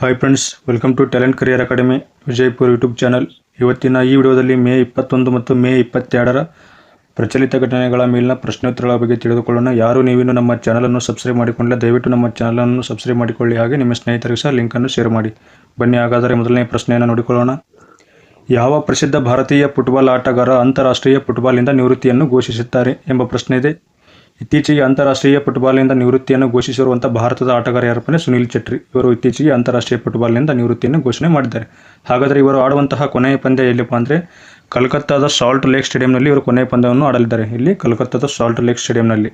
Hi friends welcome to talent career academy Vijayapura YouTube channel ಇವತ್ತಿನ ಈ ವಿಡಿಯೋದಲ್ಲಿ ಮೇ ಇಪ್ಪತ್ತೊಂದು ಮತ್ತು ಮೇ ಇಪ್ಪತ್ತೆರಡರ ಪ್ರಚಲಿತ ಘಟನೆಗಳ ಮೇಲಿನ ಪ್ರಶ್ನೋತ್ತರಗಳ ಬಗ್ಗೆ ತಿಳಿದುಕೊಳ್ಳೋಣ. ಯಾರು ನೀವಿನ್ನು ನಮ್ಮ ಚಾನಲನ್ನು ಸಬ್ಸ್ಕ್ರೈಬ್ ಮಾಡಿಕೊಂಡಿಲ್ಲ, ದಯವಿಟ್ಟು ನಮ್ಮ ಚಾನಲನ್ನು ಸಬ್ಸ್ಕ್ರೈಬ್ ಮಾಡಿಕೊಳ್ಳಿ. ಹಾಗೆ ನಿಮ್ಮ ಸ್ನೇಹಿತರಿಗೆ ಸಹ ಲಿಂಕನ್ನು ಶೇರ್ ಮಾಡಿ. ಬನ್ನಿ, ಹಾಗಾದರೆ ಮೊದಲನೇ ಪ್ರಶ್ನೆಯನ್ನು ನೋಡಿಕೊಳ್ಳೋಣ. ಯಾವ ಪ್ರಸಿದ್ಧ ಭಾರತೀಯ ಫುಟ್ಬಾಲ್ ಆಟಗಾರ ಅಂತಾರಾಷ್ಟ್ರೀಯ ಫುಟ್ಬಾಲ್ನಿಂದ ನಿವೃತ್ತಿಯನ್ನು ಘೋಷಿಸುತ್ತಾರೆ ಎಂಬ ಪ್ರಶ್ನೆ ಇದೆ. ಇತ್ತೀಚೆಗೆ ಅಂತಾರಾಷ್ಟ್ರೀಯ ಫುಟ್ಬಾಲ್ನಿಂದ ನಿವೃತ್ತಿಯನ್ನು ಘೋಷಿಸಿರುವಂಥ ಭಾರತದ ಆಟಗಾರ ಯಾರಪ್ಪನೇ ಸುನೀಲ್ ಚಟ್ರಿ ಇವರು ಇತ್ತೀಚೆಗೆ ಅಂತಾರಾಷ್ಟ್ರೀಯ ಫುಟ್ಬಾಲ್ನಿಂದ ನಿವೃತ್ತಿಯನ್ನು ಘೋಷಣೆ ಮಾಡಿದ್ದಾರೆ. ಹಾಗಾದರೆ ಇವರು ಆಡುವಂತಹ ಕೊನೆಯ ಪಂದ್ಯ ಎಲ್ಲಿಪ್ಪ ಅಂದರೆ ಕಲ್ಕತ್ತಾದ ಸಾಲ್ಟ್ ಲೇಕ್ ಸ್ಟೇಡಿಯಂನಲ್ಲಿ ಇವರು ಕೊನೆಯ ಪಂದ್ಯವನ್ನು ಆಡಲಿದ್ದಾರೆ. ಇಲ್ಲಿ ಕಲ್ಕತ್ತಾದ ಸಾಲ್ಟ್ ಲೇಕ್ ಸ್ಟೇಡಿಯಂನಲ್ಲಿ.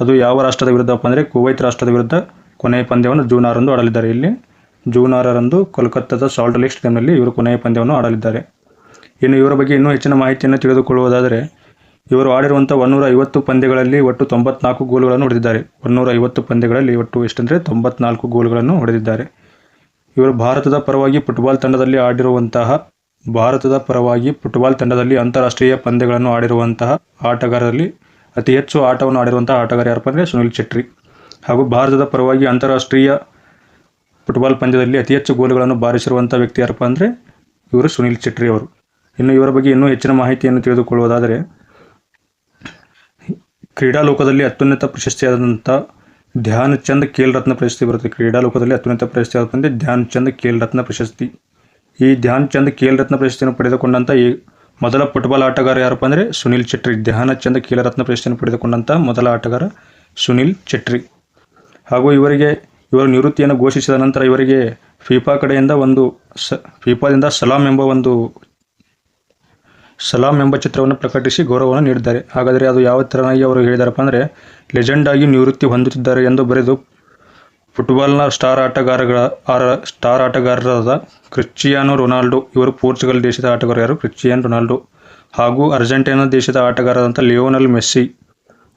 ಅದು ಯಾವ ರಾಷ್ಟ್ರದ ವಿರುದ್ಧಪ್ಪ ಅಂದರೆ ಕುವೈತ್ ರಾಷ್ಟ್ರದ ವಿರುದ್ಧ ಕೊನೆಯ ಪಂದ್ಯವನ್ನು ಜೂನ್ ಆರಂದು ಆಡಲಿದ್ದಾರೆ. ಇಲ್ಲಿ ಜೂನ್ ಆರರಂದು ಕೋಲ್ಕತ್ತಾದ ಸಾಲ್ಟ್ ಲೇಕ್ ಸ್ಟೇಡಿಯಂನಲ್ಲಿ ಇವರು ಕೊನೆಯ ಪಂದ್ಯವನ್ನು ಆಡಲಿದ್ದಾರೆ. ಇನ್ನು ಇವರ ಬಗ್ಗೆ ಇನ್ನೂ ಹೆಚ್ಚಿನ ಮಾಹಿತಿಯನ್ನು ತಿಳಿದುಕೊಳ್ಳುವುದಾದರೆ ಇವರು ಆಡಿರುವಂಥ ಒನ್ನೂರ ಐವತ್ತು ಪಂದ್ಯಗಳಲ್ಲಿ ಒಟ್ಟು ತೊಂಬತ್ನಾಲ್ಕು ಗೋಲುಗಳನ್ನು ಹೊಡೆದಿದ್ದಾರೆ. ಒನ್ನೂರ ಐವತ್ತು ಪಂದ್ಯಗಳಲ್ಲಿ ಒಟ್ಟು ಎಷ್ಟಂದರೆ ತೊಂಬತ್ನಾಲ್ಕು ಗೋಲುಗಳನ್ನು ಹೊಡೆದಿದ್ದಾರೆ. ಇವರು ಭಾರತದ ಪರವಾಗಿ ಫುಟ್ಬಾಲ್ ತಂಡದಲ್ಲಿ ಆಡಿರುವಂತಹ, ಭಾರತದ ಪರವಾಗಿ ಫುಟ್ಬಾಲ್ ತಂಡದಲ್ಲಿ ಅಂತಾರಾಷ್ಟ್ರೀಯ ಪಂದ್ಯಗಳನ್ನು ಆಡಿರುವಂತಹ ಆಟಗಾರರಲ್ಲಿ ಅತಿ ಹೆಚ್ಚು ಆಟವನ್ನು ಆಡಿರುವಂತಹ ಆಟಗಾರ ಯಾರಪ್ಪ ಅಂದರೆ ಸುನಿಲ್ ಚೆಟ್ರಿ ಹಾಗೂ ಭಾರತದ ಪರವಾಗಿ ಅಂತಾರಾಷ್ಟ್ರೀಯ ಫುಟ್ಬಾಲ್ ಪಂದ್ಯದಲ್ಲಿ ಅತಿ ಹೆಚ್ಚು ಗೋಲುಗಳನ್ನು ಬಾರಿಸಿರುವಂಥ ವ್ಯಕ್ತಿ ಯಾರಪ್ಪ ಅಂದರೆ ಇವರು ಸುನಿಲ್ ಚೆಟ್ರಿ ಅವರು. ಇನ್ನು ಇವರ ಬಗ್ಗೆ ಇನ್ನೂ ಹೆಚ್ಚಿನ ಮಾಹಿತಿಯನ್ನು ತಿಳಿದುಕೊಳ್ಳುವುದಾದರೆ ಕ್ರೀಡಾ ಲೋಕದಲ್ಲಿ ಅತ್ಯುನ್ನತ ಪ್ರಶಸ್ತಿಯಾದಂಥ ಧ್ಯಾನ್ ಚಂದ್ ಖೇಲ್ ರತ್ನ ಪ್ರಶಸ್ತಿ ಬರುತ್ತೆ. ಕ್ರೀಡಾ ಲೋಕದಲ್ಲಿ ಅತ್ಯುನ್ನತ ಪ್ರಶಸ್ತಿ ಆದಂತೆ ಧ್ಯಾನ್ ಚಂದ್ ಖೇಲ್ ರತ್ನ ಪ್ರಶಸ್ತಿ. ಈ ಧ್ಯಾನ್ ಚಂದ್ ಖೇಲ್ ರತ್ನ ಪ್ರಶಸ್ತಿಯನ್ನು ಪಡೆದುಕೊಂಡಂಥ ಈ ಮೊದಲ ಫುಟ್ಬಾಲ್ ಆಟಗಾರ ಯಾರಪ್ಪ ಅಂದರೆ ಸುನಿಲ್ ಚಟ್ರಿ ಧ್ಯಾನ ಖೇಲ್ ರತ್ನ ಪ್ರಶಸ್ತಿಯನ್ನು ಪಡೆದುಕೊಂಡಂಥ ಮೊದಲ ಆಟಗಾರ ಸುನಿಲ್ ಚಟ್ರಿ ಹಾಗೂ ಇವರಿಗೆ, ಇವರ ನಿವೃತ್ತಿಯನ್ನು ಘೋಷಿಸಿದ ನಂತರ ಇವರಿಗೆ ಫಿಫಾ ಕಡೆಯಿಂದ ಒಂದು ಸ, ಫಿಫಾದಿಂದ ಸಲಾಂ ಎಂಬ ಒಂದು ಸಲಾಂ ಎಂಬ ಚಿತ್ರವನ್ನು ಪ್ರಕಟಿಸಿ ಗೌರವವನ್ನು ನೀಡಿದ್ದಾರೆ. ಹಾಗಾದರೆ ಅದು ಯಾವ ಥರನಾಗಿ ಅವರು ಹೇಳಿದಾರಪ್ಪ ಅಂದರೆ, ಲೆಜೆಂಡ್ ಆಗಿ ನಿವೃತ್ತಿ ಹೊಂದುತ್ತಿದ್ದಾರೆ ಎಂದು ಬರೆದು, ಫುಟ್ಬಾಲ್ನ ಸ್ಟಾರ್ ಆಟಗಾರಗಳ, ಆರ, ಸ್ಟಾರ್ ಆಟಗಾರರಾದ ಕ್ರಿಶ್ಚಿಯಾನೋ ರೊನಾಲ್ಡೋ, ಇವರು ಪೋರ್ಚುಗಲ್ ದೇಶದ ಆಟಗಾರ, ಯಾರು? ಕ್ರಿಶ್ಚಿಯಾನ್ ರೊನಾಲ್ಡೋ ಹಾಗೂ ಅರ್ಜೆಂಟೀನಾ ದೇಶದ ಆಟಗಾರರಾದಂಥ ಲಿಯೋನಲ್ ಮೆಸ್ಸಿ.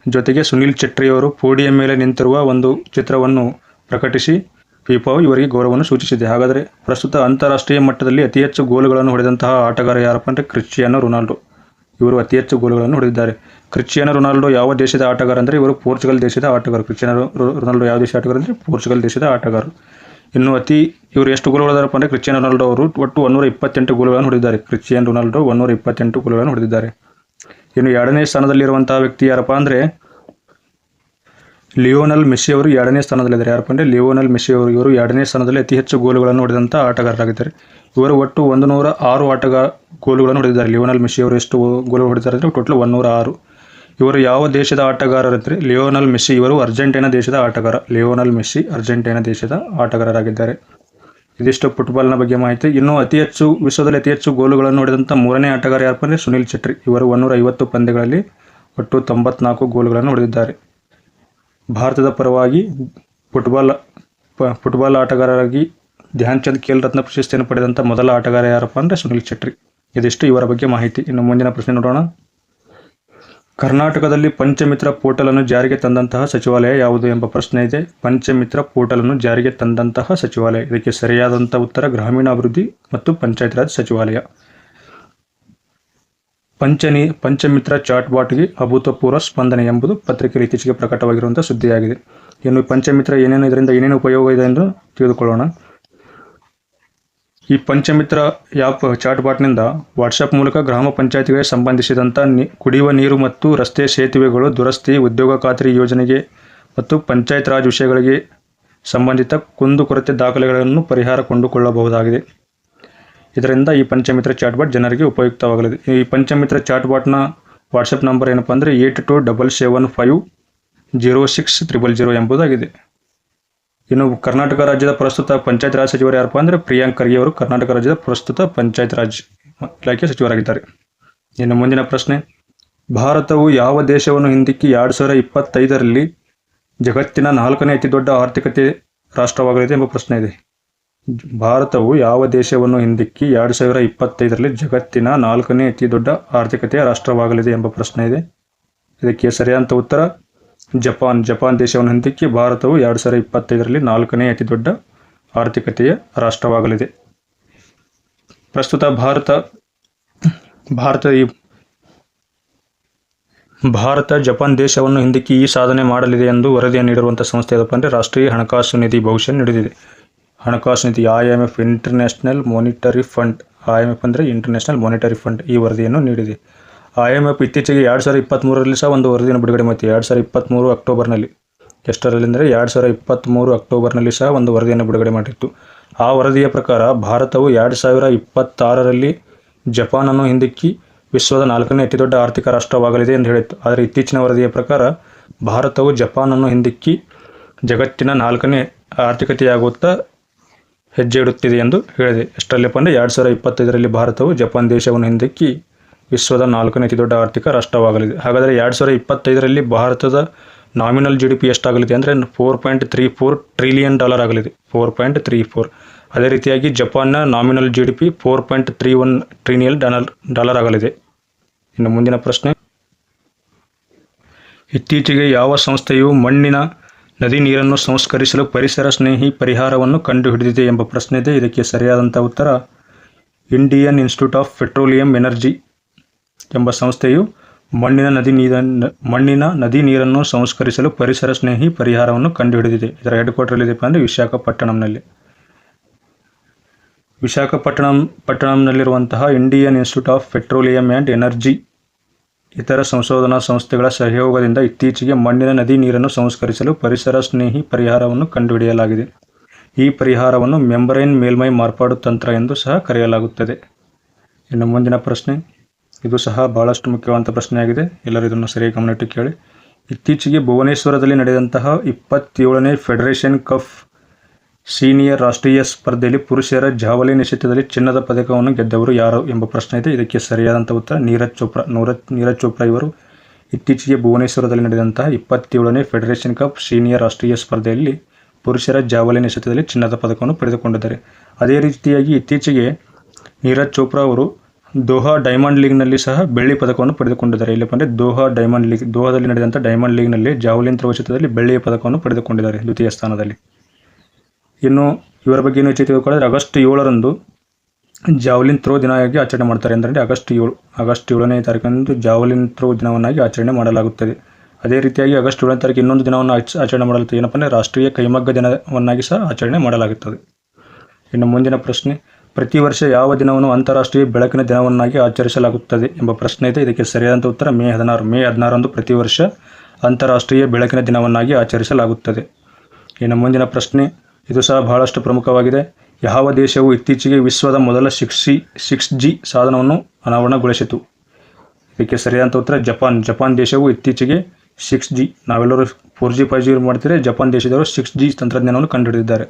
ಜೊತೆಗೆ ಸುನಿಲ್ ಚಟ್ರಿಯವರು ಪೋಡಿಯಂ ಮೇಲೆ ನಿಂತಿರುವ ಒಂದು ಚಿತ್ರವನ್ನು ಪ್ರಕಟಿಸಿ ಫಿಫಾವು ಇವರಿಗೆ ಗೌರವವನ್ನು ಸೂಚಿಸಿದೆ. ಹಾಗಾದರೆ ಪ್ರಸ್ತುತ ಅಂತಾರಾಷ್ಟ್ರೀಯ ಮಟ್ಟದಲ್ಲಿ ಅತಿ ಹೆಚ್ಚು ಗೋಲುಗಳನ್ನು ಹೊಡೆದಂತಹ ಆಟಗಾರ ಯಾರಪ್ಪ ಅಂದರೆ ಕ್ರಿಶ್ಚಿಯಾನೋ ರೊನಾಲ್ಡೋ. ಇವರು ಅತಿ ಹೆಚ್ಚು ಗೋಲುಗಳನ್ನು ಹೊಡೆದಿದ್ದಾರೆ. ಕ್ರಿಶ್ಚಿಯಾನೋ ರೊನಾಲ್ಡೋ ಯಾವ ದೇಶದ ಆಟಗಾರ ಅಂದರೆ ಇವರು ಪೋರ್ಚುಗಲ್ ದೇಶದ ಆಟಗಾರ. ಕ್ರಿಶ್ಚಿಯಾನೋ ರೊನಾಲ್ಡೋ ಯಾವ ದೇಶ ಆಟಗಾರ ಅಂದರೆ ಪೋರ್ಚುಗಲ್ ದೇಶದ ಆಟಗಾರ. ಇನ್ನು ಅತಿ, ಇವರು ಎಷ್ಟು ಗೋಲು ಹೊಡೆದಾರಪ್ಪ ಅಂದರೆ ಕ್ರಿಶ್ಚಿಯಾನೋ ರೊನಾಲ್ಡೋ ಅವರು ಒಟ್ಟು ಒನ್ನೂರ ಇಪ್ಪತ್ತೆಂಟು ಗೋಲುಗಳನ್ನು ಹೊಡೆದಿದ್ದಾರೆ. ಕ್ರಿಶ್ಚಿಯಾನ್ ರೊನಾಲ್ಡೋ ಒನ್ನೂರ ಇಪ್ಪತ್ತೆಂಟು ಗೋಲುಗಳನ್ನು ಹೊಡೆದಿದ್ದಾರೆ. ಇನ್ನು ಎರಡನೇ ಸ್ಥಾನದಲ್ಲಿರುವಂತಹ ವ್ಯಕ್ತಿ ಯಾರಪ್ಪ ಅಂದರೆ ಲಿಯೋನಲ್ ಮೆಸ್ಸಿ ಅವರು ಎರಡನೇ ಸ್ಥಾನದಲ್ಲಿದ್ದಾರೆ. ಯಾರಪ್ಪ ಅಂದರೆ ಲಿಯೋನಲ್ ಮೆಸ್ಸಿ ಅವರು. ಇವರು ಎರಡನೇ ಸ್ಥಾನದಲ್ಲಿ ಅತಿ ಹೆಚ್ಚು ಗೋಲುಗಳನ್ನು ಹೊಡೆದಂಥ ಆಟಗಾರರಾಗಿದ್ದಾರೆ. ಇವರು ಒಟ್ಟು ಒಂದು ನೂರ ಆರು ಆಟಗ ಗೋಲುಗಳನ್ನು ಹೊಡೆದಿದ್ದಾರೆ. ಲಿಯೋನಲ್ ಮೆಸ್ಸಿ ಅವರು ಎಷ್ಟು ಗೋಲು ಹೊಡೆದಿದ್ದಾರೆ ಅಂದರೆ ಟೋಟಲ್ ಒನ್ನೂರ ಆರು ಇವರು ಯಾವ ದೇಶದ ಆಟಗಾರರಂದರೆ ಲಿಯೋನಲ್ ಮೆಸ್ಸಿ. ಇವರು ಅರ್ಜೆಂಟೈನಾ ದೇಶದ ಆಟಗಾರ. ಲಿಯೋನಲ್ ಮೆಸ್ಸಿ ಅರ್ಜೆಂಟೈನಾ ದೇಶದ ಆಟಗಾರರಾಗಿದ್ದಾರೆ. ಇದಿಷ್ಟು ಫುಟ್ಬಾಲ್ನ ಬಗ್ಗೆ ಮಾಹಿತಿ. ಇನ್ನು ಅತಿ ಹೆಚ್ಚು ವಿಶ್ವದಲ್ಲಿ ಅತಿ ಹೆಚ್ಚು ಗೋಲುಗಳನ್ನು ಹೊಡೆದಂಥ ಮೂರನೇ ಆಟಗಾರ ಯಾರಪ್ಪ ಅಂದರೆ ಸುನಿಲ್ ಚಟ್ರಿ ಇವರು ಒನ್ನೂರ ಐವತ್ತು ಪಂದ್ಯಗಳಲ್ಲಿ ಒಟ್ಟು ತೊಂಬತ್ನಾಲ್ಕು ಗೋಲುಗಳನ್ನು ಹೊಡೆದಿದ್ದಾರೆ. ಭಾರತದ ಪರವಾಗಿ ಫುಟ್ಬಾಲ್ ಫುಟ್ಬಾಲ್ ಆಟಗಾರರಾಗಿ ಧ್ಯಾನ್ ಚಂದ್ ಖೇಲ್ ರತ್ನ ಪ್ರಶಸ್ತಿಯನ್ನು ಪಡೆದಂಥ ಮೊದಲ ಆಟಗಾರ ಯಾರಪ್ಪ ಅಂದರೆ ಸುನಿಲ್ ಚಟ್ರಿ ಇದಿಷ್ಟು ಇವರ ಬಗ್ಗೆ ಮಾಹಿತಿ. ಇನ್ನು ಮುಂದಿನ ಪ್ರಶ್ನೆ ನೋಡೋಣ. ಕರ್ನಾಟಕದಲ್ಲಿ ಪಂಚಮಿತ್ರ ಪೋರ್ಟಲ್ ಅನ್ನು ಜಾರಿಗೆ ತಂದಂತಹ ಸಚಿವಾಲಯ ಯಾವುದು ಎಂಬ ಪ್ರಶ್ನೆ ಇದೆ. ಪಂಚಮಿತ್ರ ಪೋರ್ಟಲ್ ಅನ್ನು ಜಾರಿಗೆ ತಂದಂತಹ ಸಚಿವಾಲಯ. ಇದಕ್ಕೆ ಸರಿಯಾದಂಥ ಉತ್ತರ ಗ್ರಾಮೀಣಾಭಿವೃದ್ಧಿ ಮತ್ತು ಪಂಚಾಯತ್ ರಾಜ್ ಸಚಿವಾಲಯ. ಪಂಚನಿ, ಪಂಚಮಿತ್ರ ಚಾಟ್ ಬಾಟ್ಗೆ ಅಭೂತಪೂರ್ವ ಸ್ಪಂದನೆ ಎಂಬುದು ಪತ್ರಿಕೆಯಲ್ಲಿ ಇತ್ತೀಚೆಗೆ ಪ್ರಕಟವಾಗಿರುವಂಥ ಸುದ್ದಿಯಾಗಿದೆ. ಇನ್ನು ಪಂಚಮಿತ್ರ ಏನೇನು ಇದರಿಂದ ಏನೇನು ಉಪಯೋಗ ಇದೆ ಎಂದು ತಿಳಿದುಕೊಳ್ಳೋಣ. ಈ ಪಂಚಮಿತ್ರ ಆ್ಯಪ್ ಚಾಟ್ ಬಾಟ್ನಿಂದ ವಾಟ್ಸಪ್ ಮೂಲಕ ಗ್ರಾಮ ಪಂಚಾಯತಿಗೆ ಸಂಬಂಧಿಸಿದಂಥ ನಿ, ಕುಡಿಯುವ ನೀರು ಮತ್ತು ರಸ್ತೆ ಸೇತುವೆಗಳು, ದುರಸ್ತಿ, ಉದ್ಯೋಗ ಖಾತ್ರಿ ಯೋಜನೆಗೆ ಮತ್ತು ಪಂಚಾಯತ್ ರಾಜ್ ವಿಷಯಗಳಿಗೆ ಸಂಬಂಧಿತ ಕುಂದುಕೊರತೆ ದಾಖಲೆಗಳನ್ನು ಪರಿಹಾರ ಕೊಂಡುಕೊಳ್ಳಬಹುದಾಗಿದೆ. ಇದರಿಂದ ಈ ಪಂಚಮಿತ್ರ ಚಾಟ್ಬಾಟ್ ಜನರಿಗೆ ಉಪಯುಕ್ತವಾಗಲಿದೆ. ಈ ಪಂಚಮಿತ್ರ ಚಾಟ್ಬಾಟ್ನ ವಾಟ್ಸಪ್ ನಂಬರ್ ಏನಪ್ಪ ಅಂದರೆ eight two double seven five zero six triple zero ಎಂಬುದಾಗಿದೆ. ಇನ್ನು ಕರ್ನಾಟಕ ರಾಜ್ಯದ ಪ್ರಸ್ತುತ ಪಂಚಾಯತ್ ರಾಜ್ ಸಚಿವರು ಯಾರಪ್ಪ ಅಂದರೆ ಪ್ರಿಯಾಂಕ್ ಖರ್ಗೆ ಅವರು ಕರ್ನಾಟಕ ರಾಜ್ಯದ ಪ್ರಸ್ತುತ ಪಂಚಾಯತ್ ರಾಜ್ ಇಲಾಖೆ ಸಚಿವರಾಗಿದ್ದಾರೆ. ಇನ್ನು ಮುಂದಿನ ಪ್ರಶ್ನೆ, ಭಾರತವು ಯಾವ ದೇಶವನ್ನು ಹಿಂದಿಕ್ಕಿ ಎರಡು ಸಾವಿರ ಇಪ್ಪತ್ತೈದರಲ್ಲಿ ಜಗತ್ತಿನ ನಾಲ್ಕನೇ ಅತಿ ದೊಡ್ಡ ಆರ್ಥಿಕತೆ ರಾಷ್ಟ್ರವಾಗಲಿದೆ ಎಂಬ ಪ್ರಶ್ನೆ ಇದೆ. ಭಾರತವು ಯಾವ ದೇಶವನ್ನು ಹಿಂದಿಕ್ಕಿ ಎರಡು ಸಾವಿರ ಇಪ್ಪತ್ತೈದರಲ್ಲಿ ಜಗತ್ತಿನ ನಾಲ್ಕನೇ ಅತಿ ದೊಡ್ಡ ಆರ್ಥಿಕತೆಯ ರಾಷ್ಟ್ರವಾಗಲಿದೆ ಎಂಬ ಪ್ರಶ್ನೆ ಇದೆ. ಇದಕ್ಕೆ ಸರಿಯಾದ ಉತ್ತರ, ಜಪಾನ್. ಜಪಾನ್ ದೇಶವನ್ನು ಹಿಂದಿಕ್ಕಿ ಭಾರತವು ಎರಡು ಸಾವಿರ ಇಪ್ಪತ್ತೈದರಲ್ಲಿ ನಾಲ್ಕನೇ ಅತಿ ದೊಡ್ಡ ಆರ್ಥಿಕತೆಯ ರಾಷ್ಟ್ರವಾಗಲಿದೆ. ಪ್ರಸ್ತುತ ಭಾರತ ಭಾರತ ಈ, ಭಾರತ ಜಪಾನ್ ದೇಶವನ್ನು ಹಿಂದಿಕ್ಕಿ ಈ ಸಾಧನೆ ಮಾಡಲಿದೆ ಎಂದು ವರದಿಯನ್ನು ನೀಡಿರುವಂಥ ಸಂಸ್ಥೆ ಅಂದರೆ ರಾಷ್ಟ್ರೀಯ ಹಣಕಾಸು ನಿಧಿ ಭವಿಷ್ಯ ನೀಡಿದೆ ಹಣಕಾಸು ನೀತಿ I M F international monetary fund I M F ಅಂದರೆ ಇಂಟರ್ನ್ಯಾಷನಲ್ ಮಾನಿಟರಿ ಫಂಡ್ ಈ ವರದಿಯನ್ನು ನೀಡಿದೆ. ಐ ಎಂ ಎಫ್ ಇತ್ತೀಚೆಗೆ ಎರಡು ಸಾವಿರದ ಇಪ್ಪತ್ತ್ಮೂರರಲ್ಲಿ ಸಹ ಒಂದು ವರದಿಯನ್ನು ಬಿಡುಗಡೆ ಮಾಡಿತು ಎರಡು ಸಾವಿರದ ಇಪ್ಪತ್ತ್ಮೂರು ಅಕ್ಟೋಬರ್ನಲ್ಲಿ. ಎಷ್ಟರಲ್ಲಿ ಅಂದರೆ ಎರಡು ಸಾವಿರದ ಇಪ್ಪತ್ತ್ಮೂರು ಅಕ್ಟೋಬರ್ನಲ್ಲಿ ಸಹ ಒಂದು ವರದಿಯನ್ನು ಬಿಡುಗಡೆ ಮಾಡಿತ್ತು. ಆ ವರದಿಯ ಪ್ರಕಾರ ಭಾರತವು ಎರಡು ಸಾವಿರ ಇಪ್ಪತ್ತಾರರಲ್ಲಿ ಜಪಾನನ್ನು ಹಿಂದಿಕ್ಕಿ ವಿಶ್ವದ ನಾಲ್ಕನೇ ಅತಿ ದೊಡ್ಡ ಆರ್ಥಿಕ ರಾಷ್ಟ್ರವಾಗಲಿದೆ ಎಂದು ಹೇಳಿತ್ತು. ಆದರೆ ಇತ್ತೀಚಿನ ವರದಿಯ ಪ್ರಕಾರ ಭಾರತವು ಜಪಾನನ್ನು ಹಿಂದಿಕ್ಕಿ ಜಗತ್ತಿನ ನಾಲ್ಕನೇ ಆರ್ಥಿಕತೆಯಾಗುತ್ತಾ ಹೆಜ್ಜೆ ಇಡುತ್ತಿದೆ ಎಂದು ಹೇಳಿದೆ. ಎಷ್ಟರಲ್ಲಪ್ಪ ಅಂದರೆ ಎರಡು ಸಾವಿರದ ಇಪ್ಪತ್ತೈದರಲ್ಲಿ ಭಾರತವು ಜಪಾನ್ ದೇಶವನ್ನು ಹಿಂದಿಕ್ಕಿ ವಿಶ್ವದ ನಾಲ್ಕನೇ ಅತಿ ದೊಡ್ಡ ಆರ್ಥಿಕ ರಾಷ್ಟ್ರವಾಗಲಿದೆ. ಹಾಗಾದರೆ ಎರಡು ಸಾವಿರದ ಇಪ್ಪತ್ತೈದರಲ್ಲಿ ಭಾರತದ ನಾಮಿನಲ್ ಜಿ ಡಿ ಪಿ ಎಷ್ಟಾಗಲಿದೆ ಅಂದರೆ four point three four trillion dollar ಆಗಲಿದೆ. ಫೋರ್ ಪಾಯಿಂಟ್ ತ್ರೀ ಫೋರ್ ಅದೇ ರೀತಿಯಾಗಿ ಜಪಾನ್ನ nominal G D P four point three one trillion dollar dollar ಆಗಲಿದೆ. ಇನ್ನು ಮುಂದಿನ ಪ್ರಶ್ನೆ. ಇತ್ತೀಚೆಗೆ ಯಾವ ಸಂಸ್ಥೆಯು ಮಣ್ಣಿನ ನದಿ ನೀರನ್ನು ಸಂಸ್ಕರಿಸಲು ಪರಿಸರ ಸ್ನೇಹಿ ಪರಿಹಾರವನ್ನು ಕಂಡುಹಿಡಿದಿದೆ ಎಂಬ ಪ್ರಶ್ನೆ ಇದೆ ಇದಕ್ಕೆ ಸರಿಯಾದಂಥ ಉತ್ತರ. Indian Institute of Petroleum Energy ಎಂಬ ಸಂಸ್ಥೆಯು ಮಣ್ಣಿನ ನದಿ ನೀರನ್ನು ಮಣ್ಣಿನ ನದಿ ನೀರನ್ನು ಸಂಸ್ಕರಿಸಲು ಪರಿಸರ ಸ್ನೇಹಿ ಪರಿಹಾರವನ್ನು ಕಂಡುಹಿಡಿದಿದೆ. ಇದರ ಹೆಡ್ ಕ್ವಾರ್ಟರ್ ಅಂದರೆ ವಿಶಾಖಪಟ್ಟಣಂನಲ್ಲಿ. Visakhapatnam, ಪಟ್ಟಣಂನಲ್ಲಿರುವಂತಹ Indian Institute of Petroleum and Energy ಇತರ ಸಂಶೋಧನಾ ಸಂಸ್ಥೆಗಳ ಸಹಯೋಗದಿಂದ ಇತ್ತೀಚೆಗೆ ಮಣ್ಣಿನ ನದಿ ನೀರನ್ನು ಸಂಸ್ಕರಿಸಲು ಪರಿಸರ ಸ್ನೇಹಿ ಪರಿಹಾರವನ್ನು ಕಂಡುಹಿಡಿಯಲಾಗಿದೆ. ಈ ಪರಿಹಾರವನ್ನು ಮೆಂಬರೈನ್ ಮೇಲ್ಮೈ ಮಾರ್ಪಾಡು ತಂತ್ರ ಎಂದು ಸಹ ಕರೆಯಲಾಗುತ್ತದೆ. ಇನ್ನು ಮುಂದಿನ ಪ್ರಶ್ನೆ. ಇದು ಸಹ ಬಹಳಷ್ಟು ಮುಖ್ಯವಾದ ಪ್ರಶ್ನೆಯಾಗಿದೆ. ಎಲ್ಲರೂ ಇದನ್ನು ಸರಿಯಾಗಿ ಗಮನಿಟ್ಟು ಕೇಳಿ. ಇತ್ತೀಚೆಗೆ ಭುವನೇಶ್ವರದಲ್ಲಿ ನಡೆದಂತಹ ಇಪ್ಪತ್ತೇಳನೇ ಫೆಡರೇಷನ್ ಕಪ್ ಸೀನಿಯರ್ ರಾಷ್ಟ್ರೀಯ ಸ್ಪರ್ಧೆಯಲ್ಲಿ ಪುರುಷರ ಜಾವಲಿನ್ ಎಸೆತದಲ್ಲಿ ಚಿನ್ನದ ಪದಕವನ್ನು ಗೆದ್ದವರು ಯಾರು ಎಂಬ ಪ್ರಶ್ನೆ ಇದೆ. ಇದಕ್ಕೆ ಸರಿಯಾದಂಥ ಉತ್ತರ, ನೀರಜ್ ಚೋಪ್ರಾ ನೂರ ನೀರಜ್ ಚೋಪ್ರಾ ಇವರು. ಇತ್ತೀಚೆಗೆ ಭುವನೇಶ್ವರದಲ್ಲಿ ನಡೆದಂತಹ ಇಪ್ಪತ್ತೇಳನೇ ಫೆಡರೇಷನ್ ಕಪ್ ಸೀನಿಯರ್ ರಾಷ್ಟ್ರೀಯ ಸ್ಪರ್ಧೆಯಲ್ಲಿ ಪುರುಷರ ಜಾವಲಿನ್ ಎಸೆತದಲ್ಲಿ ಚಿನ್ನದ ಪದಕವನ್ನು ಪಡೆದುಕೊಂಡಿದ್ದಾರೆ. ಅದೇ ರೀತಿಯಾಗಿ ಇತ್ತೀಚೆಗೆ ನೀರಜ್ ಚೋಪ್ರಾ ಅವರು ದೋಹಾ ಡೈಮಂಡ್ ಲೀಗ್ನಲ್ಲಿ ಸಹ ಬೆಳ್ಳಿ ಪದಕವನ್ನು ಪಡೆದುಕೊಂಡಿದ್ದಾರೆ. ಇಲ್ಲಪ್ಪ ಅಂದರೆ ದೋಹಾ ಡೈಮಂಡ್ ಲೀಗ್, ದೋಹಾದಲ್ಲಿ ನಡೆದಂಥ ಡೈಮಂಡ್ ಲೀಗ್ನಲ್ಲಿ ಜಾವಲಿನ್ ಎಸೆತದಲ್ಲಿ ಬೆಳ್ಳಿಯ ಪದಕವನ್ನು ಪಡೆದುಕೊಂಡಿದ್ದಾರೆ ದ್ವಿತೀಯ ಸ್ಥಾನದಲ್ಲಿ. ಇನ್ನು ಇವರ ಬಗ್ಗೆ ಏನು ಹೆಚ್ಚು ತಿಳ್ಕೊಳ್ಳೋದ್ರೆ ಆಗಸ್ಟ್ ಏಳರಂದು ಜಾವಲಿನ್ ಥ್ರೋ ದಿನವಾಗಿ ಆಚರಣೆ ಮಾಡ್ತಾರೆ ಅಂದರೆ ಆಗಸ್ಟ್ ಏಳು, ಆಗಸ್ಟ್ ಏಳನೇ ತಾರೀಕಂದು ಜಾವಲಿನ್ ಥ್ರೋ ದಿನವನ್ನಾಗಿ ಆಚರಣೆ ಮಾಡಲಾಗುತ್ತದೆ. ಅದೇ ರೀತಿಯಾಗಿ ಆಗಸ್ಟ್ ಏಳನೇ ತಾರೀಕು ಇನ್ನೊಂದು ದಿನವನ್ನು ಆಚ- ಆಚರಣೆ ಮಾಡಲಾಗುತ್ತದೆ ಏನಪ್ಪ ಅಂದರೆ ರಾಷ್ಟ್ರೀಯ ಕೈಮಗ್ಗ ದಿನವನ್ನಾಗಿ ಸಹ ಆಚರಣೆ ಮಾಡಲಾಗುತ್ತದೆ. ಇನ್ನು ಮುಂದಿನ ಪ್ರಶ್ನೆ, ಪ್ರತಿ ವರ್ಷ ಯಾವ ದಿನವನ್ನು ಅಂತಾರಾಷ್ಟ್ರೀಯ ಬೆಳಕಿನ ದಿನವನ್ನಾಗಿ ಆಚರಿಸಲಾಗುತ್ತದೆ ಎಂಬ ಪ್ರಶ್ನೆ ಇದೆ. ಇದಕ್ಕೆ ಸರಿಯಾದಂಥ ಉತ್ತರ ಮೇ ಹದಿನಾರು, ಮೇ ಹದಿನಾರಂದು ಪ್ರತಿ ವರ್ಷ ಅಂತಾರಾಷ್ಟ್ರೀಯ ಬೆಳಕಿನ ದಿನವನ್ನಾಗಿ ಆಚರಿಸಲಾಗುತ್ತದೆ. ಇನ್ನು ಮುಂದಿನ ಪ್ರಶ್ನೆ ಇದು ಸಹ ಬಹಳಷ್ಟು ಪ್ರಮುಖವಾಗಿದೆ. ಯಾವ ದೇಶವು ಇತ್ತೀಚೆಗೆ ವಿಶ್ವದ ಮೊದಲ ಸಿಕ್ಸ್ ಸಿ, ಸಿಕ್ಸ್ ಜಿ ಸಾಧನವನ್ನು ಅನಾವರಣಗೊಳಿಸಿತು? ಇದಕ್ಕೆ ಸರಿಯಾದಂಥ ಉತ್ತರ, ಜಪಾನ್. ಜಪಾನ್ ದೇಶವು ಇತ್ತೀಚೆಗೆ ಸಿಕ್ಸ್ ಜಿ, ನಾವೆಲ್ಲರೂ ಫೋರ್ ಜಿ, ಫೈವ್ ಜಿ ಮಾಡ್ತೀರಿ ಜಪಾನ್ ದೇಶದವರು ಸಿಕ್ಸ್ ಜಿ ತಂತ್ರಜ್ಞಾನವನ್ನು ಕಂಡುಹಿಡಿದಿದ್ದಾರೆ.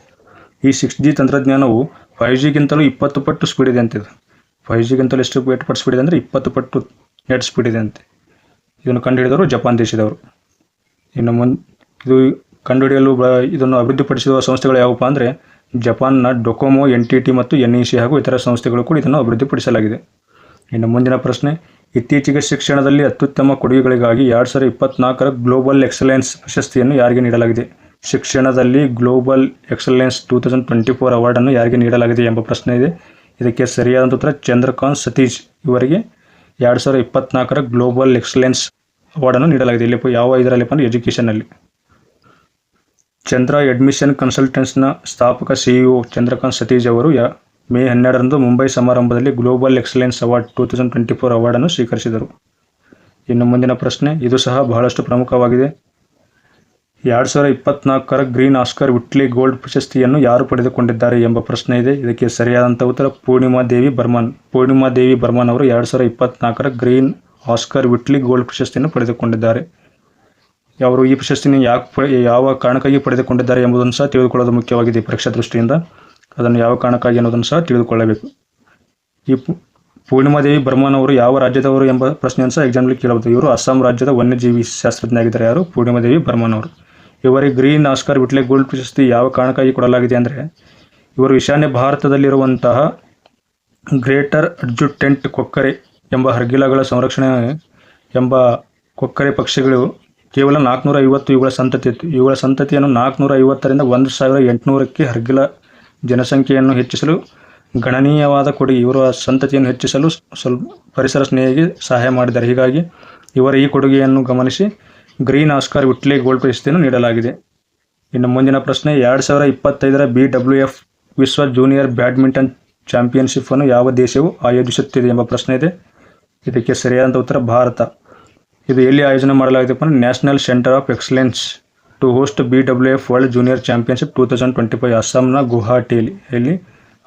ಈ ಸಿಕ್ಸ್ ಜಿ ತಂತ್ರಜ್ಞಾನವು ಫೈವ್ ಜಿಗಿಂತಲೂ ಇಪ್ಪತ್ತು ಪಟ್ಟು ಸ್ಪೀಡ್ ಇದೆ ಅಂತಿದೆ. ಫೈವ್ ಜಿಗಿಂತಲೂ ಎಷ್ಟು ಏಟ್ ಪಟ್ಟು ಸ್ಪೀಡ್ ಇದೆ ಅಂದರೆ ಇಪ್ಪತ್ತು ಪಟ್ಟು ನೆಟ್ ಸ್ಪೀಡ್ ಇದೆ ಅಂತೆ. ಇದನ್ನು ಕಂಡುಹಿಡಿದವರು ಜಪಾನ್ ದೇಶದವರು. ಇನ್ನು ಮುಂದೆ ಇದು ಕಂಡುಹಿಡಿಯಲು ಇದನ್ನು ಅಭಿವೃದ್ಧಿಪಡಿಸಿರುವ ಸಂಸ್ಥೆಗಳು ಯಾವುವಪ್ಪ ಅಂದರೆ ಜಪಾನ್ನ ಡೊಕೊಮೊ ಎನ್ ಟಿ ಟಿ ಮತ್ತು ಎನ್ ಇ ಸಿ ಹಾಗೂ ಇತರ ಸಂಸ್ಥೆಗಳು ಕೂಡ ಇದನ್ನು ಅಭಿವೃದ್ಧಿಪಡಿಸಲಾಗಿದೆ. ಇನ್ನು ಮುಂದಿನ ಪ್ರಶ್ನೆ, ಇತ್ತೀಚೆಗೆ ಶಿಕ್ಷಣದಲ್ಲಿ ಅತ್ಯುತ್ತಮ ಕೊಡುಗೆಗಳಿಗಾಗಿ ಎರಡು ಸಾವಿರದ ಇಪ್ಪತ್ನಾಲ್ಕರ ಗ್ಲೋಬಲ್ ಎಕ್ಸಲೆನ್ಸ್ ಪ್ರಶಸ್ತಿಯನ್ನು ಯಾರಿಗೆ ನೀಡಲಾಗಿದೆ? ಶಿಕ್ಷಣದಲ್ಲಿ global excellence two thousand twenty four ಅವಾರ್ಡನ್ನು ಯಾರಿಗೆ ನೀಡಲಾಗಿದೆ ಎಂಬ ಪ್ರಶ್ನೆ ಇದೆ. ಇದಕ್ಕೆ ಸರಿಯಾದಂಥ ಉತ್ತರ ಚಂದ್ರಕಾಂತ್ ಸತೀಶ್ ಇವರಿಗೆ ಎರಡು ಸಾವಿರದ ಇಪ್ಪತ್ನಾಲ್ಕರ ಗ್ಲೋಬಲ್ ಎಕ್ಸಲೆನ್ಸ್ ಅವಾರ್ಡನ್ನು ನೀಡಲಾಗಿದೆ. ಇಲ್ಲಿ ಯಾವ ಇದರಲ್ಲಿ ಅಂದರೆ ಎಜುಕೇಷನಲ್ಲಿ ಚಂದ್ರ ಅಡ್ಮಿಷನ್ ಕನ್ಸಲ್ಟೆನ್ಸ್ನ ಸ್ಥಾಪಕ ಸಿಇಒ ಚಂದ್ರಕಾಂತ್ ಸತೀಶ್ ಅವರು, ಯ, ಮೇ ಹನ್ನೆರಡರಂದು ಮುಂಬೈ ಸಮಾರಂಭದಲ್ಲಿ global excellence award two thousand twenty four ಅವಾರ್ಡನ್ನು ಸ್ವೀಕರಿಸಿದರು. ಇನ್ನು ಮುಂದಿನ ಪ್ರಶ್ನೆ, ಇದು ಸಹ ಬಹಳಷ್ಟು ಪ್ರಮುಖವಾಗಿದೆ. ಎರಡು ಸಾವಿರದ ಇಪ್ಪತ್ನಾಲ್ಕರ ಗ್ರೀನ್ ಆಸ್ಕರ್ ವಿಟ್ಲಿ ಗೋಲ್ಡ್ ಪ್ರಶಸ್ತಿಯನ್ನು ಯಾರು ಪಡೆದುಕೊಂಡಿದ್ದಾರೆ ಎಂಬ ಪ್ರಶ್ನೆ ಇದೆ. ಇದಕ್ಕೆ ಸರಿಯಾದಂಥ ಉತ್ತರ ಪೂರ್ಣಿಮಾ ದೇವಿ ಬರ್ಮನ್. ಪೂರ್ಣಿಮಾ ದೇವಿ ಬರ್ಮನ್ ಅವರು ಎರಡು ಸಾವಿರದ ಇಪ್ಪತ್ನಾಲ್ಕರ ಗ್ರೀನ್ ಆಸ್ಕರ್ ವಿಟ್ಲಿ ಗೋಲ್ಡ್ ಪ್ರಶಸ್ತಿಯನ್ನು ಪಡೆದುಕೊಂಡಿದ್ದಾರೆ. ಅವರು ಈ ಪ್ರಶಸ್ತಿಯನ್ನು ಯಾಕೆ ಯಾವ ಕಾರಣಕ್ಕಾಗಿ ಪಡೆದುಕೊಂಡಿದ್ದಾರೆ ಎಂಬುದನ್ನು ಸಹ ತಿಳಿದುಕೊಳ್ಳೋದು ಮುಖ್ಯವಾಗಿದೆ ಪರೀಕ್ಷಾ ದೃಷ್ಟಿಯಿಂದ. ಅದನ್ನು ಯಾವ ಕಾರಣಕ್ಕಾಗಿ ಅನ್ನೋದನ್ನು ಸಹ ತಿಳಿದುಕೊಳ್ಳಬೇಕು. ಈ ಪೂರ್ಣಿಮಾದೇವಿ ಬರ್ಮನ್ ಅವರು ಯಾವ ರಾಜ್ಯದವರು ಎಂಬ ಪ್ರಶ್ನೆಯನ್ನು ಸಹ ಎಕ್ಸಾಮ್ಲಿ ಕೇಳಬಹುದು. ಇವರು ಅಸ್ಸಾಂ ರಾಜ್ಯದ ವನ್ಯಜೀವಿ ಶಾಸ್ತ್ರಜ್ಞ ಆಗಿದ್ದಾರೆ ಯಾರು? ಪೂರ್ಣಿಮಾದೇವಿ ಬರ್ಮನ್ ಅವರು. ಇವರಿಗೆ ಗ್ರೀನ್, ಆಸ್ಕರ್, ವಿಟ್ಲೆ, ಗೋಲ್ಡ್ ಪ್ರಶಸ್ತಿ ಯಾವ ಕಾರಣಕ್ಕಾಗಿ ಕೊಡಲಾಗಿದೆ ಅಂದರೆ, ಇವರು ಈಶಾನ್ಯ ಭಾರತದಲ್ಲಿರುವಂತಹ ಗ್ರೇಟರ್ ಅಡ್ಜುಟೆಂಟ್ ಕೊಕ್ಕರೆ ಎಂಬ ಹರ್ಗಿಲಗಳ ಸಂರಕ್ಷಣೆ ಎಂಬ ಕೊಕ್ಕರೆ ಪಕ್ಷಿಗಳು ಕೇವಲ ನಾಲ್ಕುನೂರ ಐವತ್ತು ಇವುಗಳ ಸಂತತಿ, ಇವುಗಳ ಸಂತತಿಯನ್ನು ನಾಲ್ಕುನೂರ ಐವತ್ತರಿಂದ ಒಂದು ಸಾವಿರ ಎಂಟುನೂರಕ್ಕೆ ಹರ್ಗಿಲ ಜನಸಂಖ್ಯೆಯನ್ನು ಹೆಚ್ಚಿಸಲು, ಗಣನೀಯವಾದ ಕೊಡುಗೆ ಇವರ ಸಂತತಿಯನ್ನು ಹೆಚ್ಚಿಸಲು ಸ್ವಲ್ಪ ಪರಿಸರ ಸ್ನೇಹಿಗೆ ಸಹಾಯ ಮಾಡಿದ್ದಾರೆ. ಹೀಗಾಗಿ ಇವರ ಈ ಕೊಡುಗೆಯನ್ನು ಗಮನಿಸಿ ಗ್ರೀನ್ ಆಸ್ಕಾರ್ ವಿಟ್ಲೆ ಗೋಲ್ಡ್ ಪ್ರಶಸ್ತಿಯನ್ನು ನೀಡಲಾಗಿದೆ. ಇನ್ನು ಮುಂದಿನ ಪ್ರಶ್ನೆ, ಎರಡು ಸಾವಿರ ಇಪ್ಪತ್ತೈದರ ಬಿ ಡಬ್ಲ್ಯೂ ಎಫ್ ವಿಶ್ವ ಜೂನಿಯರ್ ಬ್ಯಾಡ್ಮಿಂಟನ್ ಚಾಂಪಿಯನ್ಶಿಪ್ ಅನ್ನು ಯಾವ ದೇಶವು ಆಯೋಜಿಸುತ್ತಿದೆ ಎಂಬ ಪ್ರಶ್ನೆ ಇದೆ. ಇದಕ್ಕೆ ಸರಿಯಾದಂಥ ಉತ್ತರ ಭಾರತ. ಇದು ಎಲ್ಲಿ ಆಯೋಜನೆ ಮಾಡಲಾಗಿದೆಪ್ಪ ಅಂದರೆ national centre of excellence to host B W F world junior championship two thousand twenty five ಅಸ್ಸಾಂನ ಗುವಾಹಟಿಯಲ್ಲಿ. ಎಲ್ಲಿ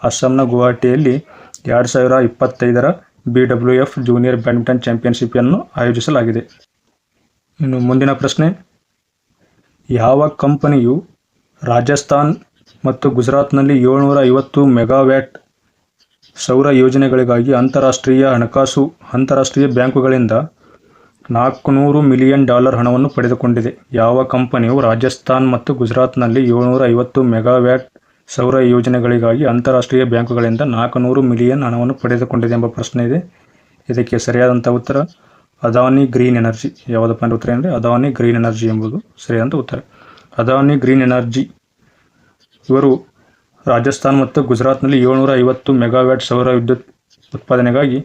ಅಸ್ಸಾಂನ ಗುವಾಹಟಿಯಲ್ಲಿ ಎರಡು ಸಾವಿರ ಇಪ್ಪತ್ತೈದರ B W F junior badminton ಚಾಂಪಿಯನ್ಶಿಪ್ಪನ್ನು ಆಯೋಜಿಸಲಾಗಿದೆ. ಇನ್ನು ಮುಂದಿನ ಪ್ರಶ್ನೆ, ಯಾವ ಕಂಪನಿಯು ರಾಜಸ್ಥಾನ್ ಮತ್ತು ಗುಜರಾತ್ನಲ್ಲಿ ಏಳ್ನೂರ ಐವತ್ತು ಮೆಗಾವ್ಯಾಟ್ ಸೌರ ಯೋಜನೆಗಳಿಗಾಗಿ ಅಂತಾರಾಷ್ಟ್ರೀಯ ಹಣಕಾಸು, ಅಂತಾರಾಷ್ಟ್ರೀಯ ಬ್ಯಾಂಕುಗಳಿಂದ ನಾಲ್ಕುನೂರು ಮಿಲಿಯನ್ ಡಾಲರ್ ಹಣವನ್ನು ಪಡೆದುಕೊಂಡಿದೆ. ಯಾವ ಕಂಪನಿಯು ರಾಜಸ್ಥಾನ್ ಮತ್ತು ಗುಜರಾತ್ನಲ್ಲಿ ಏಳ್ನೂರ ಐವತ್ತು ಮೆಗಾವ್ಯಾಟ್ ಸೌರ ಯೋಜನೆಗಳಿಗಾಗಿ ಅಂತಾರಾಷ್ಟ್ರೀಯ ಬ್ಯಾಂಕುಗಳಿಂದ ನಾಲ್ಕುನೂರು ಮಿಲಿಯನ್ ಹಣವನ್ನು ಪಡೆದುಕೊಂಡಿದೆ ಎಂಬ ಪ್ರಶ್ನೆ ಇದೆ. ಇದಕ್ಕೆ ಸರಿಯಾದಂಥ ಉತ್ತರ, ಅದಾನಿ ಗ್ರೀನ್ ಎನರ್ಜಿ. ಯಾವುದಪ್ಪ ಅಂದರೆ ಉತ್ತರ ಅಂದರೆ ಅದಾನಿ ಗ್ರೀನ್ ಎನರ್ಜಿ ಎಂಬುದು ಸರಿಯಾದಂಥ ಉತ್ತರ. Adani green energy. ಇವರು ರಾಜಸ್ಥಾನ್ ಮತ್ತು ಗುಜರಾತ್ನಲ್ಲಿ ಏಳ್ನೂರ ಐವತ್ತು ಮೆಗಾವ್ಯಾಟ್ ಸೌರ ವಿದ್ಯುತ್ ಉತ್ಪಾದನೆಗಾಗಿ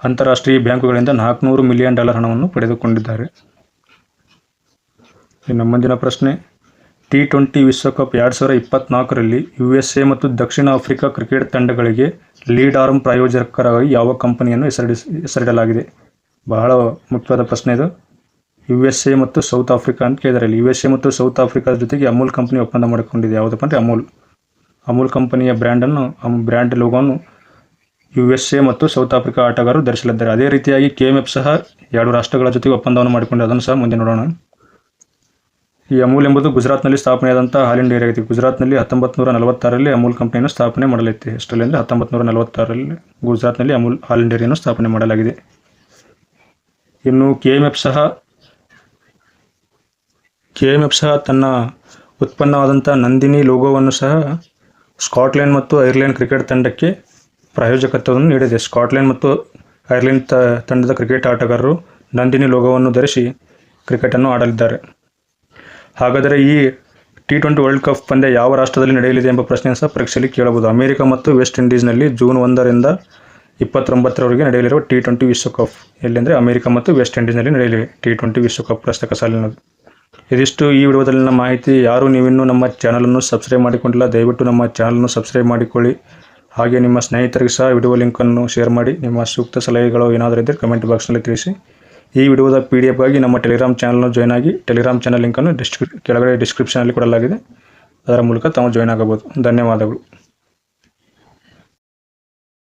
ಅಂತಾರಾಷ್ಟ್ರೀಯ ಬ್ಯಾಂಕುಗಳಿಂದ ನಾಲ್ಕುನೂರು ಮಿಲಿಯನ್ ಡಾಲರ್ ಹಣವನ್ನು ಪಡೆದುಕೊಂಡಿದ್ದಾರೆ. ಇನ್ನು ಮುಂದಿನ ಪ್ರಶ್ನೆ ಟಿ ಟ್ವೆಂಟಿ ವಿಶ್ವಕಪ್ ಎರಡು ಸಾವಿರ ಇಪ್ಪತ್ನಾಲ್ಕರಲ್ಲಿ ಯು ಎಸ್ ಎ ಮತ್ತು ದಕ್ಷಿಣ ಆಫ್ರಿಕಾ ಕ್ರಿಕೆಟ್ ತಂಡಗಳಿಗೆ ಲೀಡ್ ಆರ್ಮ್ ಪ್ರಾಯೋಜಕರಾಗಿ ಯಾವ ಕಂಪನಿಯನ್ನು ಹೆಸರಿಡಿಸ್ ಹೆಸರಿಡಲಾಗಿದೆ? ಬಹಳ ಮುಖ್ಯವಾದ ಪ್ರಶ್ನೆ ಇದು. ಯು ಎಸ್ ಎ ಮತ್ತು ಸೌತ್ ಆಫ್ರಿಕಾ ಅಂತ ಕೇಳಿದ್ದಾರೆ ಇಲ್ಲಿ ಯು ಎಸ್ ಎ ಮತ್ತು ಸೌತ್ ಆಫ್ರಿಕಾದ ಜೊತೆಗೆ ಅಮೂಲ್ ಕಂಪನಿ ಒಪ್ಪಂದ ಮಾಡಿಕೊಂಡಿದೆ. ಯಾವುದಪ್ಪ ಅಂದರೆ ಅಮೂಲ್. ಅಮೂಲ್ ಕಂಪನಿಯ ಬ್ರ್ಯಾಂಡನ್ನು ಬ್ರ್ಯಾಂಡ್ ಲೋಗೋವನ್ನು ಯು ಎಸ್ ಎ ಮತ್ತು ಸೌತ್ ಆಫ್ರಿಕಾ ಆಟಗಾರರು ಧರಿಸಲಿದ್ದಾರೆ. ಅದೇ ರೀತಿಯಾಗಿ ಕೆ ಎಂ ಎಫ್ ಸಹ ಎರಡು ರಾಷ್ಟ್ರಗಳ ಜೊತೆಗೆ ಒಪ್ಪಂದವನ್ನು ಮಾಡಿಕೊಂಡು. ಅದನ್ನು ಸಹ ಮುಂದೆ ನೋಡೋಣ. ಈ ಅಮೂಲ್ ಎಂಬುದು ಗುಜರಾತ್ನಲ್ಲಿ ಸ್ಥಾಪನೆಯಾದಂಥ ಹಾಲಿನ ಡೈರಿ ಆಗಿದೆ. ಗುಜರಾತ್ನಲ್ಲಿ ಹತ್ತೊಂಬತ್ತು ನೂರ ನಲವತ್ತಾರರಲ್ಲಿ ಅಮೂಲ್ ಕಂಪನಿಯನ್ನು ಸ್ಥಾಪನೆ ಮಾಡಲಾಯಿತು ಎಷ್ಟರಲ್ಲಿ ಹತ್ತೊಂಬತ್ತು ನೂರ ನಲವತ್ತಾರರಲ್ಲಿ ಗುಜರಾತ್ನಲ್ಲಿ ಅಮೂಲ್ ಹಾಲಿನ ಡೈರಿಯನ್ನು ಸ್ಥಾಪನೆ ಮಾಡಲಾಗಿದೆ. ಇನ್ನು ಕೆ ಎಂ ಎಫ್ ಸಹ ಕೆ ಎಂ ಎಫ್ ಸಹ ತನ್ನ ಉತ್ಪನ್ನವಾದಂಥ ನಂದಿನಿ ಲೋಗೋವನ್ನು ಸಹ ಸ್ಕಾಟ್ಲೆಂಡ್ ಮತ್ತು ಐರ್ಲೆಂಡ್ ಕ್ರಿಕೆಟ್ ತಂಡಕ್ಕೆ ಪ್ರಾಯೋಜಕತ್ವವನ್ನು ನೀಡಿದೆ. ಸ್ಕಾಟ್ಲೆಂಡ್ ಮತ್ತು ಐರ್ಲೆಂಡ್ ತಂಡದ ಕ್ರಿಕೆಟ್ ಆಟಗಾರರು ನಂದಿನಿ ಲೋಗೋವನ್ನು ಧರಿಸಿ ಕ್ರಿಕೆಟನ್ನು ಆಡಲಿದ್ದಾರೆ. ಹಾಗಾದರೆ ಈ ಟಿ ಟ್ವೆಂಟಿ ವರ್ಲ್ಡ್ ಕಪ್ ಪಂದ್ಯ ಯಾವ ರಾಷ್ಟ್ರದಲ್ಲಿ ನಡೆಯಲಿದೆ ಎಂಬ ಪ್ರಶ್ನೆಯನ್ನು ಸಹ ಪರೀಕ್ಷೆಯಲ್ಲಿ ಕೇಳಬಹುದು. ಅಮೆರಿಕ ಮತ್ತು ವೆಸ್ಟ್ ಇಂಡೀಸ್ನಲ್ಲಿ ಜೂನ್ ಒಂದರಿಂದ ಇಪ್ಪತ್ತೊಂಬತ್ತರವರೆಗೆ ನಡೆಯಲಿರುವ ಟಿ ಟ್ವೆಂಟಿ ವಿಶ್ವಕಪ್ ಎಲ್ಲಿಂದರೆ ಅಮೆರಿಕ ಮತ್ತು ವೆಸ್ಟ್ ಇಂಡೀಸ್ನಲ್ಲಿ ನಡೆಯಲಿವೆ. ಟಿ ಟ್ವೆಂಟಿ ವಿಶ್ವಕಪ್ ಪ್ರಸ್ತಕ ಸಾಲಿನ ಇದಿಷ್ಟು ಈ ವಿಡಿಯೋದಲ್ಲಿನ ಮಾಹಿತಿ. ಯಾರು ನೀವಿನ್ನೂ ನಮ್ಮ ಚಾನಲನ್ನು ಸಬ್ಸ್ಕ್ರೈಬ್ ಮಾಡಿಕೊಂಡಿಲ್ಲ, ದಯವಿಟ್ಟು ನಮ್ಮ ಚಾನಲನ್ನು ಸಬ್ಸ್ಕ್ರೈಬ್ ಮಾಡಿಕೊಳ್ಳಿ. ಹಾಗೆ ನಿಮ್ಮ ಸ್ನೇಹಿತರಿಗೆ ಸಹ ವಿಡಿಯೋ ಲಿಂಕನ್ನು ಶೇರ್ ಮಾಡಿ. ನಿಮ್ಮ ಸೂಕ್ತ ಸಲಹೆಗಳು ಏನಾದರೂ ಇದ್ದರೆ ಕಮೆಂಟ್ ಬಾಕ್ಸ್ನಲ್ಲಿ ತಿಳಿಸಿ. ಈ ವಿಡಿಯೋದ ಪಿ ಡಿ ಎಫ್ಗಾಗಿ ನಮ್ಮ ಟೆಲಿಗ್ರಾಮ್ ಚಾನಲ್ನ ಜಾಯ್ನ್ ಆಗಿ ಟೆಲಿಗ್ರಾಮ್ ಚಾನಲ್ ಲಿಂಕನ್ನು ಡಿಸ್ಕ್ರಿ ಕೆಳಗಡೆ ಡಿಸ್ಕ್ರಿಪ್ಷನಲ್ಲಿ ಕೊಡಲಾಗಿದೆ. ಅದರ ಮೂಲಕ ತಾವು ಜಾಯ್ನ್ ಆಗಬಹುದು. ಧನ್ಯವಾದಗಳು.